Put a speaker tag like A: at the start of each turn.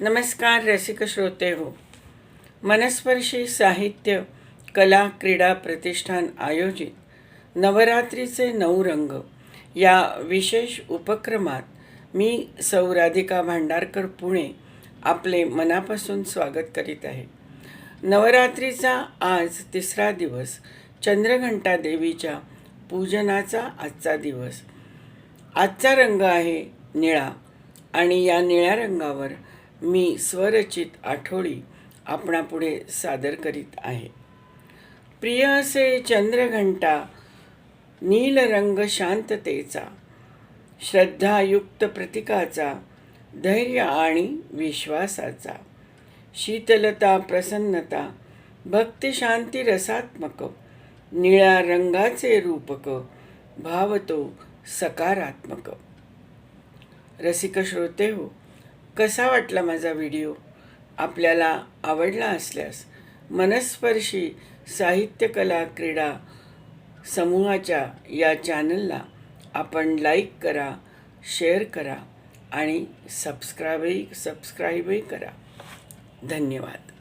A: नमस्कार रसिक श्रोते हो. मनस्पर्शी साहित्य कला क्रीडा प्रतिष्ठान आयोजित नवरात्रीचे नऊ रंग या विशेष उपक्रमात मी सौ राधिका भांडारकर पुणे आपले मनापासून स्वागत करीत आहे. नवरात्रीचा आज तिसरा दिवस चंद्रघंटा देवीच्या पूजनाचा आजचा दिवस. आजचा रंग आहे निळा आणि या निळ्या रंगावर मी स्वरचित आठवडी आपणापुढे सादर करीत आहे. प्रिय असे चंद्रघंटा नील रंग शांततेचा श्रद्धायुक्त प्रतीकाचा धैर्य आणि विश्वासाचा शीतलता प्रसन्नता भक्तिशांती रसात्मक निळ्या रंगाचे रूपक भावतो सकारात्मक. रसिक श्रोते हो कसा वाटला माझा व्हिडिओ आपल्याला आवडला असल्यास मनस्पर्शी साहित्यकला क्रीडा समूहाच्या या चॅनलला आपण लाईक करा शेअर करा आणि सबस्क्राईबही सबस्क्राईबही करा. धन्यवाद.